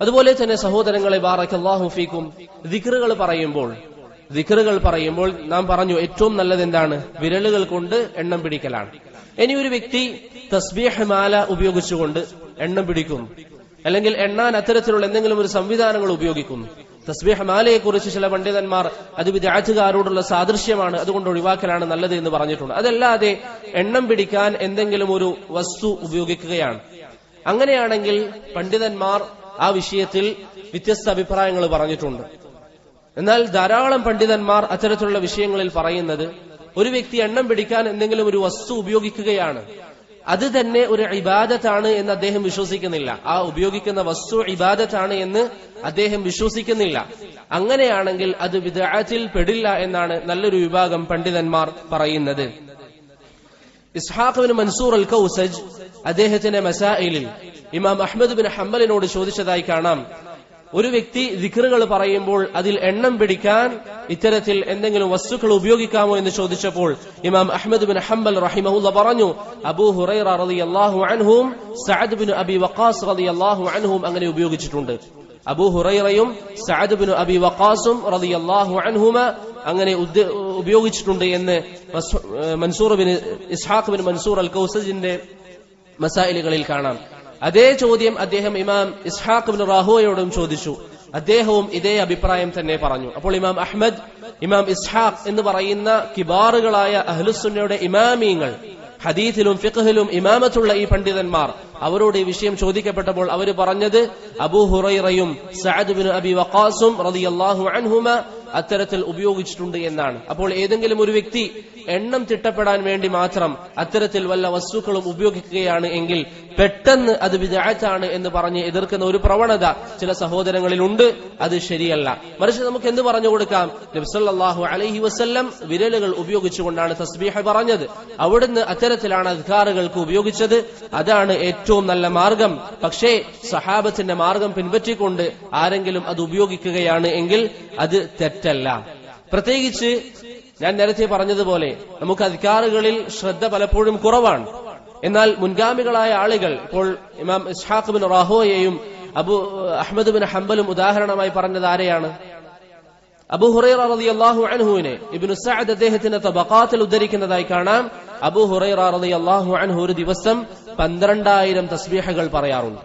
അതുപോലെ തന്നെ സഹോദരങ്ങളെ ബാറക്കല്ലാഹു ഫീക്കും ദിക്റുകൾ പറയുമ്പോൾ ദിക്റുകൾ പറയുമ്പോൾ നാം പറഞ്ഞു ഏറ്റവും നല്ലത് എന്താണ് വിരലുകൾ കൊണ്ട് എണ്ണം പിടിക്കലാണ്. ഇനി ഒരു വ്യക്തി തസ്ബീഹ് മാല ഉപയോഗിച്ചുകൊണ്ട് എണ്ണം പിടിക്കുന്നു അല്ലെങ്കിൽ എണ്ണാൻ അത്തരത്തിലുള്ള എന്തെങ്കിലും ഒരു സംവിധാനങ്ങൾ ഉപയോഗിക്കുന്നു. തസ്ബീഹ് മാലയെ കുറിച്ച് ചില പണ്ഡിതന്മാർ അത് വിദ്യാർത്ഥികാരോടുള്ള സാദൃശ്യമാണ് അതുകൊണ്ട് ഒഴിവാക്കലാണ് നല്ലത് എന്ന് പറഞ്ഞിട്ടുണ്ട്. അതല്ലാതെ എണ്ണം പിടിക്കാൻ എന്തെങ്കിലും ഒരു വസ്തു ഉപയോഗിക്കുകയാണ്. അങ്ങനെയാണെങ്കിൽ പണ്ഡിതന്മാർ ആ വിഷയത്തിൽ വ്യത്യസ്ത അഭിപ്രായങ്ങൾ പറഞ്ഞിട്ടുണ്ട്. എന്നാൽ ധാരാളം പണ്ഡിതന്മാർ അത്തരത്തിലുള്ള വിഷയങ്ങളിൽ പറയുന്നത് ഒരു വ്യക്തി എണ്ണം പിടിക്കാൻ എന്തെങ്കിലും ഒരു വസ്തു ഉപയോഗിക്കുകയാണ്. അത് തന്നെ ഒരു ഇബാദത്താണ് എന്ന് അദ്ദേഹം വിശ്വസിക്കുന്നില്ല. ആ ഉപയോഗിക്കുന്ന വസ്തു ഇബാദത്താണ് എന്ന് അദ്ദേഹം വിശ്വസിക്കുന്നില്ല. അങ്ങനെയാണെങ്കിൽ അത് വിദാത്തിൽ പെടില്ല എന്നാണ് നല്ലൊരു വിഭാഗം പണ്ഡിതന്മാർ പറയുന്നത്. Ishaq bin Mansur al Kawsaj അദ്ദേഹത്തിന്റെ മസായിലിൽ ഇമാം അഹമ്മദ് ബിൻ ഹംബലിനോട് ചോദിച്ചതായി കാണാം. ഒരു വ്യക്തി ദിക്റുകൾ പറയുമ്പോൾ അതിൽ എണ്ണം പിടിക്കാൻ ഇത്തരത്തിൽ എന്തെങ്കിലും വസ്തുക്കൾ ഉപയോഗിക്കാമോ എന്ന് ചോദിച്ചപ്പോൾ ഇമാം അഹമ്മദ് ബിൻ ഹംബൽ റഹിമഹുല്ല പറഞ്ഞു അബൂ ഹുറൈറ റളിയല്ലാഹു അൻഹും സഅദ് ബിൻ അബി വക്കാസ് റതി അള്ളാഹു അൻഹും അങ്ങനെ ഉപയോഗിച്ചിട്ടുണ്ട്. അബൂ ഹുറൈറയും സഅദ് ബിൻ അബി വക്കാസും റതി അള്ളാഹു അൻഹുമ അങ്ങനെ ഉപയോഗിച്ചിട്ടുണ്ട് എന്ന് Mansur bin Ishaq bin Mansur al കൗസജിന്റെ മസായിലുകളിൽ കാണാം. അതേ ചോദ്യം അദ്ദേഹം ഇമാം ഇസ്ഹാഖ് ബിൻ റാഹുവയോടും ചോദിച്ചു. അദ്ദേഹവും ഇതേ അഭിപ്രായം തന്നെ പറഞ്ഞു. അപ്പോൾ ഇമാം അഹ്മദ് ഇമാം ഇസ്ഹാഖ് എന്ന് പറയുന്ന കിബാറുകളായ അഹ്ലുസുന്നയുടെ ഇമാമീങ്ങൾ ഹദീഥിലും ഫിഖഹിലും ഇമാമത്തുള്ള ഈ പണ്ഡിതന്മാർ അവരോട് ഈ വിഷയം ചോദിക്കപ്പെട്ടപ്പോൾ അവർ പറഞ്ഞത് അബൂ ഹുറൈറയും സഅദ് ബിൻ അബി വഖാസും റളിയല്ലാഹു അൻഹുമ അത്തരത്തിൽ ഉപയോഗിച്ചിട്ടുണ്ട് എന്നാണ്. അപ്പോൾ ഏതെങ്കിലും ഒരു വ്യക്തി എണ്ണം തിട്ടപ്പെടാൻ വേണ്ടി മാത്രം അത്തരത്തിൽ വല്ല വസ്തുക്കളും ഉപയോഗിക്കുകയാണ് എങ്കിൽ പെട്ടെന്ന് അത് വിദായത്താണ് എന്ന് പറഞ്ഞ് എതിർക്കുന്ന ഒരു പ്രവണത ചില സഹോദരങ്ങളിലുണ്ട്. അത് ശരിയല്ല. മറിച്ച് നമുക്ക് എന്ത് പറഞ്ഞു കൊടുക്കാം? നബ്സല്ലാഹു അലഹി വസ്ല്ലം വിരലുകൾ ഉപയോഗിച്ചുകൊണ്ടാണ് തസ്ബീഹ പറഞ്ഞത്. അവിടുന്ന് അത്തരത്തിലാണ് അധികാറുകൾക്ക് ഉപയോഗിച്ചത്. അതാണ് ഏറ്റവും നല്ല മാർഗം. പക്ഷേ സഹാബത്തിന്റെ മാർഗം പിൻപറ്റിക്കൊണ്ട് ആരെങ്കിലും അത് ഉപയോഗിക്കുകയാണ് എങ്കിൽ അത് തെറ്റല്ല. പ്രത്യേകിച്ച് ഞാൻ നേരത്തെ പറഞ്ഞതുപോലെ നമുക്ക് അധികാറുകളിൽ ശ്രദ്ധ പലപ്പോഴും കുറവാണ്. എന്നാൽ മുൻഗാമികളായ ആളുകൾ ഇപ്പോൾ ഇമാം ഇസ്ഹാഖ് ബിൻ റാഹോയെയും അബു അഹമ്മദ് ബിൻ ഹംബലും ഉദാഹരണമായി പറഞ്ഞത് ആരെയാണ്? അബു ഹുറൈറ റളിയല്ലാഹു അൻഹുവിനെ ഇബ്നു സഅദ് അദ്ദേഹത്തിന്റെ തബഖാത്തിൽ ഉദ്ധരിക്കുന്നതായി കാണാം. അബു ഹുറൈറ റളിയല്ലാഹു അൻഹു ഒരു ദിവസം പന്ത്രണ്ടായിരം തസ്ബീഹകൾ പറയാറുണ്ട്.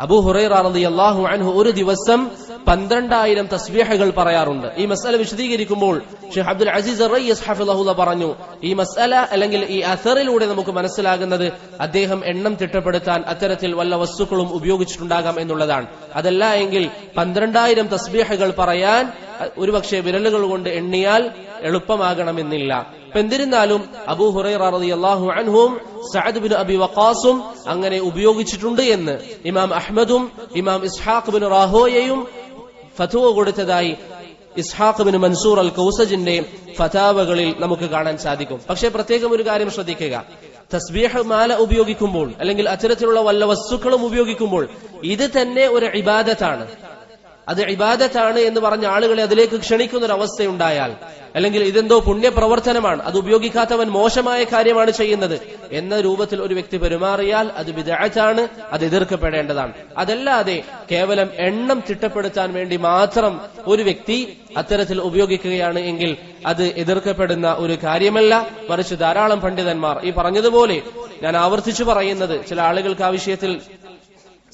അബു ഹുറൈറ റളിയല്ലാഹു അൻഹു ഒരു ദിവസം പന്ത്രണ്ടായിരം തസ്ബീഹകൾ പറയാറുണ്ട്. ഈ മസല വിശദീകരിക്കുമ്പോൾ ഷെയ്ഖ് അബ്ദുൽ അസീസ് റയ്യസ് ഹഫിളഹുല പറഞ്ഞു ഈ മസല അല്ലെങ്കിൽ ഈ അസറിലൂടെ നമുക്ക് മനസ്സിലാകുന്നത് അദ്ദേഹം എണ്ണം തിട്ടപ്പെടുത്താൻ അത്തരത്തിൽ വല്ല വസ്തുക്കളും ഉപയോഗിച്ചിട്ടുണ്ടാകാം എന്നുള്ളതാണ്. അതല്ല എങ്കിൽ പന്ത്രണ്ടായിരം തസ്ബീഹകൾ പറയാൻ ഒരുപക്ഷെ വിരലുകൾ കൊണ്ട് എണ്ണിയാൽ എളുപ്പമാകണമെന്നില്ല. ഇപ്പൊ എന്നിരുന്നാലും അബൂ ഹുറൈറ റളിയല്ലാഹു അൻഹും സഅദ് ബിൻ അബി വഖാസും അങ്ങനെ ഉപയോഗിച്ചിട്ടുണ്ട് എന്ന് ഇമാം അഹ്മദും ഇമാം ഇസ്ഹാഖ് ബിൻ റാഹോയെയും ഫതുവ കൊടുത്തതായി ഇസ്ഹാഖ് ബിൻ മൻസൂർ അൽ കൗസജിന്റെ ഫതാവകളിൽ നമുക്ക് കാണാൻ സാധിക്കും. പക്ഷേ പ്രത്യേകം ഒരു കാര്യം ശ്രദ്ധിക്കുക. തസ്ബീഹ് മാല ഉപയോഗിക്കുമ്പോൾ അല്ലെങ്കിൽ അത്തരത്തിലുള്ള വല്ല വസ്തുക്കളും ഉപയോഗിക്കുമ്പോൾ ഇത് തന്നെ ഒരു ഇബാദത്താണ്. അത് ഇബാദത്താണ് എന്ന് പറഞ്ഞ ആളുകളെ അതിലേക്ക് ക്ഷണിക്കുന്ന ഒരു അവസ്ഥയുണ്ടായാൽ അല്ലെങ്കിൽ ഇതെന്തോ പുണ്യപ്രവർത്തനമാണ് അത് ഉപയോഗിക്കാത്തവൻ മോശമായ കാര്യമാണ് ചെയ്യുന്നത് എന്ന രൂപത്തിൽ ഒരു വ്യക്തി പെരുമാറിയാൽ അത് വിദഗ്ധാണ് അത് എതിർക്കപ്പെടേണ്ടതാണ്. അതല്ലാതെ കേവലം എണ്ണം തിട്ടപ്പെടുത്താൻ വേണ്ടി മാത്രം ഒരു വ്യക്തി അത്തരത്തിൽ ഉപയോഗിക്കുകയാണ് എങ്കിൽ അത് എതിർക്കപ്പെടുന്ന ഒരു കാര്യമല്ല. മറിച്ച് ധാരാളം പണ്ഡിതന്മാർ ഈ പറഞ്ഞതുപോലെ ഞാൻ ആവർത്തിച്ചു പറയുന്നത് ചില ആളുകൾക്ക് ആ വിഷയത്തിൽ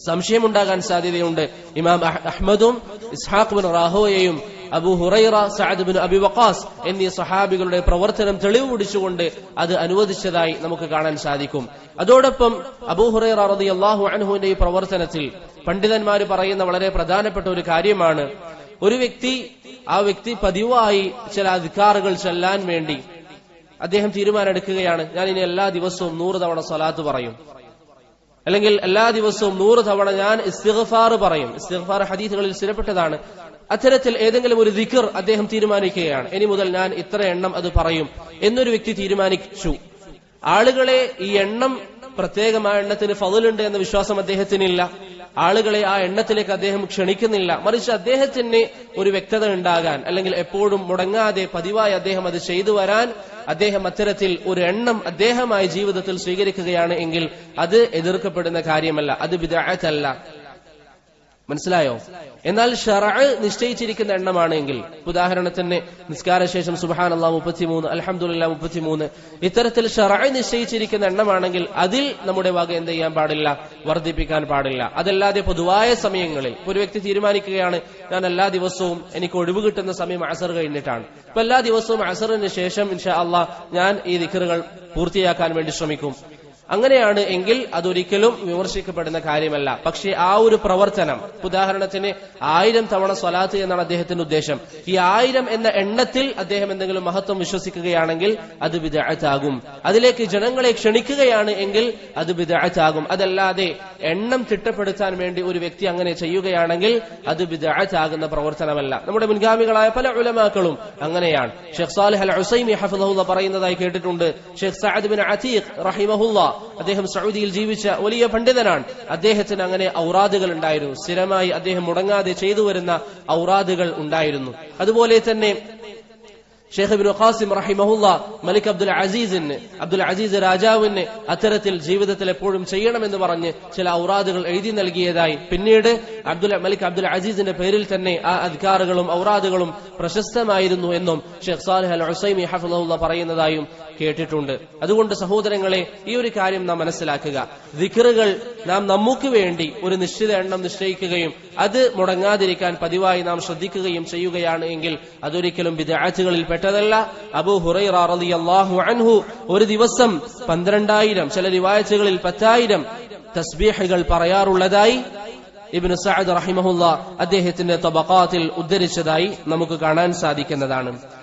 സംശയമുണ്ടാകാൻ സാധ്യതയുണ്ട്. ഇമാം അഹ് അഹ്മദും Ishaq bin റാഹോയെയും Abu Hurairah Saad bin Abi Waqqas എന്നീ സഹാബികളുടെ പ്രവർത്തനം തെളിവ് പിടിച്ചുകൊണ്ട് അത് അനുവദിച്ചതായി നമുക്ക് കാണാൻ സാധിക്കും. അതോടൊപ്പം അബു ഹുറൈറ റളിയല്ലാഹു അൻഹുവിന്റെ ഈ പ്രവർത്തനത്തിൽ പണ്ഡിതന്മാർ പറയുന്ന വളരെ പ്രധാനപ്പെട്ട ഒരു കാര്യമാണ്. ഒരു വ്യക്തി ആ വ്യക്തി പതിവായി ചില അധികാറുകൾ ചെല്ലാൻ വേണ്ടി അദ്ദേഹം തീരുമാനമെടുക്കുകയാണ്. ഞാൻ ഇനി എല്ലാ ദിവസവും നൂറ് തവണ സ്വലാത്ത് പറയും. അല്ലെങ്കിൽ എല്ലാ ദിവസവും നൂറ് തവണ ഞാൻ ഇസ്തിഗ്ഫാർ പറയും. ഇസ്തിഗ്ഫാർ ഹദീസുകളിൽ സ്ഥിരപ്പെട്ടതാണ്. അത്തരത്തിൽ ഏതെങ്കിലും ഒരു ദിക്കർ അദ്ദേഹം തീരുമാനിക്കുകയാണ്. ഇനി മുതൽ ഞാൻ ഇത്ര എണ്ണം അത് പറയും. എന്നൊരു വ്യക്തി തീരുമാനിച്ചു. ആളുകളെ ഈ എണ്ണം പ്രത്യേകമായ എണ്ണത്തിന് ഫതിലുണ്ട് എന്ന വിശ്വാസം അദ്ദേഹത്തിനില്ല. ആളുകളെ ആ എണ്ണത്തിലേക്ക് അദ്ദേഹം ക്ഷണിക്കുന്നില്ല. മറിച്ച് അദ്ദേഹത്തിന് ഒരു വ്യക്തത ഉണ്ടാകാൻ അല്ലെങ്കിൽ എപ്പോഴും മുടങ്ങാതെ പതിവായി അദ്ദേഹം അത് ചെയ്തു വരാൻ അദ്ദേഹം അത്തരത്തിൽ ഒരു എണ്ണം അദ്ദേഹമായി ജീവിതത്തിൽ സ്വീകരിക്കുകയാണ് എങ്കിൽ അത് എതിർക്കപ്പെടുന്ന കാര്യമല്ല. അത് വിദായത്തല്ല മനസ്സിലായോ? എന്നാൽ ഷറ നിശ്ചയിച്ചിരിക്കുന്ന എണ്ണമാണെങ്കിൽ ഉദാഹരണത്തിന് നിസ്കാരശേഷം സുബഹാൻ അള്ളാഹ് മുപ്പത്തിമൂന്ന് അലഹമുല്ല മുപ്പത്തിമൂന്ന് ഇത്തരത്തിൽ ഷറ നിശ്ചയിച്ചിരിക്കുന്ന എണ്ണമാണെങ്കിൽ അതിൽ നമ്മുടെ വക എന്ത് ചെയ്യാൻ പാടില്ല? വർദ്ധിപ്പിക്കാൻ പാടില്ല. അതല്ലാതെ പൊതുവായ സമയങ്ങളിൽ ഒരു വ്യക്തി തീരുമാനിക്കുകയാണ് ഞാൻ എല്ലാ ദിവസവും എനിക്ക് ഒഴിവ് കിട്ടുന്ന സമയം അസർ കഴിഞ്ഞിട്ടാണ്. അപ്പൊ എല്ലാ ദിവസവും അസറിന് ശേഷം ഇൻഷാ അള്ളാഹ് ഞാൻ ഈ ദിക്കറുകൾ പൂർത്തിയാക്കാൻ വേണ്ടി ശ്രമിക്കും. അങ്ങനെയാണ് എങ്കിൽ അതൊരിക്കലും വിമർശിക്കപ്പെടുന്ന കാര്യമല്ല. പക്ഷേ ആ ഒരു പ്രവർത്തനം ഉദാഹരണത്തിന് ആയിരം തവണ സ്വലാത്ത് എന്നാണ് അദ്ദേഹത്തിന്റെ ഉദ്ദേശം. ഈ ആയിരം എന്ന എണ്ണത്തിൽ അദ്ദേഹം എന്തെങ്കിലും മഹത്വം വിശ്വസിക്കുകയാണെങ്കിൽ അത് വിദഗ്ധാകും അതിലേക്ക് ജനങ്ങളെ ക്ഷണിക്കുകയാണ് എങ്കിൽ അത് വിദഗ്ധാകും അതല്ലാതെ എണ്ണം തിട്ടപ്പെടുത്താൻ വേണ്ടി ഒരു വ്യക്തി അങ്ങനെ ചെയ്യുകയാണെങ്കിൽ അത് വിദഗ്ധാകുന്ന പ്രവർത്തനമല്ല. നമ്മുടെ മുൻഗാമികളായ പല ഉലമാക്കളും അങ്ങനെയാണ്. ഷെഖ് സാലിഹ് അൽ ഹുസൈമി ഹഫിദുല്ല പറയുന്നതായി കേട്ടിട്ടുണ്ട്. ഷെഖ് സഅദ് ബിൻ അതീഖ് റഹിമഹുല്ല അദ്ദേഹം സൗദിയിൽ ജീവിച്ച വലിയ പണ്ഡിതനാണ്. അദ്ദേഹത്തിന് അങ്ങനെ ഔറാദുകൾ ഉണ്ടായിരുന്നു. സ്ഥിരമായി അദ്ദേഹം മുടങ്ങാതെ ചെയ്തു വരുന്ന ഔറാദുകൾ ഉണ്ടായിരുന്നു. അതുപോലെ തന്നെ ഷെയ്ഖ് ബിൻ ഖാസിം റഹിമഹുല്ല മലിക് അബ്ദുൽ അസീസിന് അബ്ദുൽ അസീസ് രാജാവിന് അത്തരത്തിൽ ജീവിതത്തിൽ എപ്പോഴും ചെയ്യണമെന്ന് പറഞ്ഞ് ചില ഔറാദുകൾ എഴുതി നൽകിയതായി. പിന്നീട് അബ്ദുൽ മലിക് അബ്ദുൽ അസീസിന്റെ പേരിൽ തന്നെ ആ അധികാറുകളും ഔറാദുകളും പ്രശസ്തമായിരുന്നു എന്നും ഷെയ്ഖ് സാലിഹ് അൽ ഹുസൈമി ഹഫുള്ള പറയുന്നതായും കേട്ടിട്ടുണ്ട്. അതുകൊണ്ട് സഹോദരങ്ങളെ ഈ ഒരു കാര്യം നാം മനസ്സിലാക്കുക. ദിക്കറുകൾ നാം നമുക്ക് വേണ്ടി ഒരു നിശ്ചിത എണ്ണം നിശ്ചയിക്കുകയും അത് മുടങ്ങാതിരിക്കാൻ പതിവായി നാം ശ്രദ്ധിക്കുകയും ചെയ്യുകയാണ് എങ്കിൽ അതൊരിക്കലും വിദ്യാർത്ഥികളിൽ പെട്ടതല്ല. അബു ഹുറൈറ റളിയല്ലാഹു അൻഹു ഒരു ദിവസം പന്ത്രണ്ടായിരം ചില റിവായത്തുകളിൽ പത്തായിരം തസ്ബീഹകൾ പറയാറുള്ളതായി ഇബ്നു സഅദ് റഹിമഹുല്ല അദ്ദേഹത്തിന്റെ തബക്കാത്തിൽ ഉദ്ധരിച്ചതായി നമുക്ക് കാണാൻ സാധിക്കുന്നതാണ്.